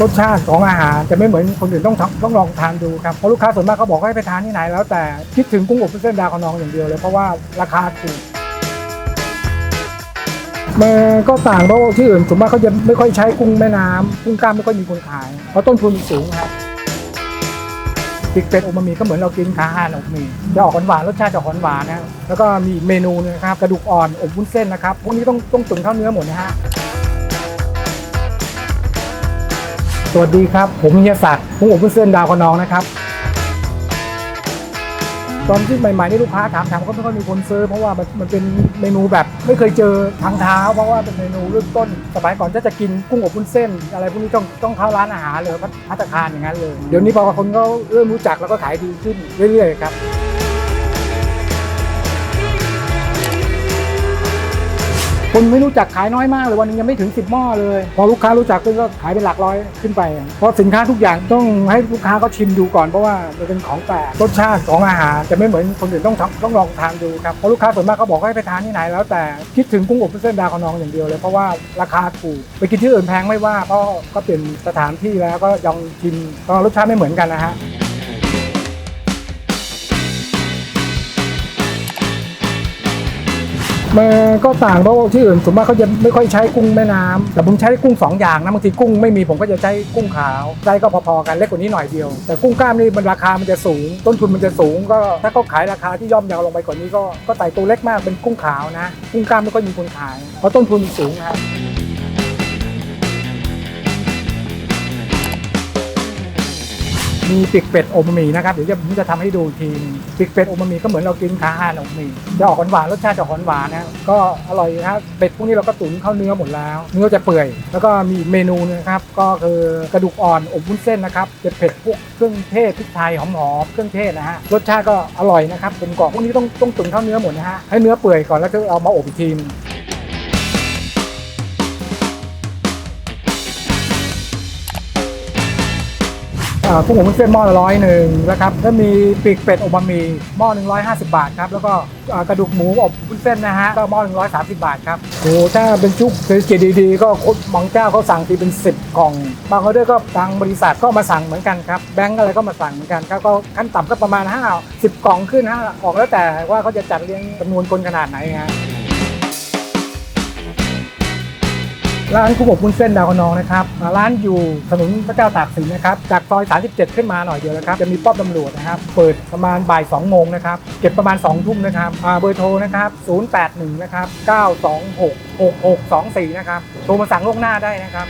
รสชาติของอาหารจะไม่เหมือนคนอื่นต้องต้องลองทานดูครับเพราะลูกค้าส่วนมากเขาบอกให้ไปทานที่ไหนแล้วแต่คิดถึงกุ้งอบวุ้นเส้นดาวคะนองอย่างเดียวเลยเพราะว่าราคาถูกมันก็ต่างเพราะที่อื่นส่วนมากเขาจะไม่ค่อยใช้กุ้งแม่น้ำกุ้งกล้ามไม่ค่อยมีคนขาย เพราะต้นทุนสูงครับปิกเป็ดโอมามิก็เหมือนเรากินขาห่านอบมีจะออกหวานรสชาติจะหอนหวานนะแล้วก็มีเมนูหนึงนะครับกระดูกอ่อนอบวุ้นเส้นนะครับพวกนี้ต้องต้องตุ๋นข้าวเนื้อหมดนะฮะ สวัสดีครับ ผมเฮียศักดิ์ผมอบวุ้นเส้นดาวคะนองนะครับ ตอนที่ใหม่ๆนี่ลูกค้าถามถามก็ไม่ค่อยมีคนซื้อ เพราะว่ามันมันเป็นเมนูแบบไม่เคยเจอทางเท้า เพราะว่าเป็นเมนูเริ่มต้นสมัยก่อนถ้าจะกินกุ้งอบวุ้นเส้น อะไรพวกนี้ต้องต้องเข้าร้านอาหารเลยพัตพัตตาคารอย่างนั้นเลย เดี๋ยวนี้พอคนก็เริ่มรู้จักแล้วก็ขายดีขึ้นเรื่อยๆครับ คนไม่รู้จักขายน้อยมากเลยวันนึงยังไม่ถึง 10 หม้อเลย พอลูกค้ารู้จักขึ้นก็ขายเป็นหลักร้อยขึ้นไป เพราะสินค้าทุกอย่างต้องให้ลูกค้าเขาชิมดูก่อนเพราะว่ามันเป็นของแปลกรสชาติของอาหารจะไม่เหมือนคนอื่นต้องต้องลองทานดูครับเพราะลูกค้าส่วนมากเขาบอกให้ไปทานที่ไหนแล้วแต่คิดถึงกุ้งอบเส้นดาวคะนองอย่างเดียวเลยเพราะว่าราคาถูกไปกินที่อื่นแพงไม่ว่าเพราะก็เป็นสถานที่แล้วก็ยองชิมก็รสชาติไม่เหมือนกันนะฮะ มันก็ต่างเพราะว่าที่อื่นส่วนมากเขาจะไม่ค่อยใช้กุ้งแม่น้ำแต่ผมใช้กุ้งสองอย่างนะบางทีกุ้งไม่มีผมก็จะใช้กุ้งขาวไซส์ก็พอๆกันเล็กกว่านี้หน่อยเดียว แต่กุ้งกล้ามนี่มันราคามันจะสูง ต้นทุนมันจะสูง ก็ถ้าเขาขายราคาที่ย่อมเยาวลงไปกว่านี้ก็ก็ไต่ตัวเล็กมากเป็นกุ้งขาวนะ กุ้งกล้ามไม่ค่อยมีคนขายเพราะต้นทุนมันสูงนะครับ มีปีกเป็ดโอมามินะครับเดี๋ยวจะผมจะทำให้ดูอีกทีนึงปีกเป็ดโอมามิก็เหมือนเรากินขาห่านโอมามิจะออกหวานรสชาติจะหวานหวานนะก็อร่อยนะครับเป็ดพวกนี้เราก็ตุ๋นเข้าเนื้อหมดแล้ว เนื้อจะเปื่อย แล้วก็มีเมนูนึงนะครับก็คือกระดูกอ่อนอบวุ้นเส้นนะครับจะเผ็ดพวกเครื่องเทศพริกไทยหอมๆเครื่องเทศนะฮะรสชาติก็อร่อยนะครับเป็นกรอบพวกนี้ต้องต้องตุ๋นเข้าเนื้อหมดนะฮะให้เนื้อเปื่อยก่อนแล้วก็เอามาอบอีกที กุ้งอบวุ้นเส้นหม้อละร้อยหนึ่งนะครับแล้วมีปีกเป็ดอบบะหมี่หม้อหนึ่งร้อยห้าสิบบาทครับแล้วก็กระดูกหมูอบวุ้นเส้นนะฮะก็หม้อหนึ่งร้อยสามสิบบาทครับโอ้ถ้าเป็นชุกเศรษฐกิจดีๆ ก็คนบางเจ้าเขาสั่งทีเป็นสิบกล่อง บางออเดอร์ก็ทางบริษัทก็มาสั่งเหมือนกันครับแบงก์อะไรก็มาสั่งเหมือนกันครับก็ขั้นต่ำก็ประมาณห้าสิบกล่องขึ้นฮะออกแล้วแต่ว่าเขาจะจัดเรียงจำนวนคนขนาดไหนฮะ ร้านกุ้งอบวุ้นเส้นดาวคะนองนะครับร้านอยู่ถนนพระเจ้าตากสินนะครับจากซอย 37 ขึ้นมาหน่อยเดียวนะครับจะมีป้อมตำรวจนะครับเปิดประมาณบ่าย2โมงนะครับเก็บประมาณ 2 ทุ่มนะครับเบอร์โทรนะครับ 081 นะครับ 926 6624 นะครับโทรมาสั่งล่วงหน้าได้นะครับ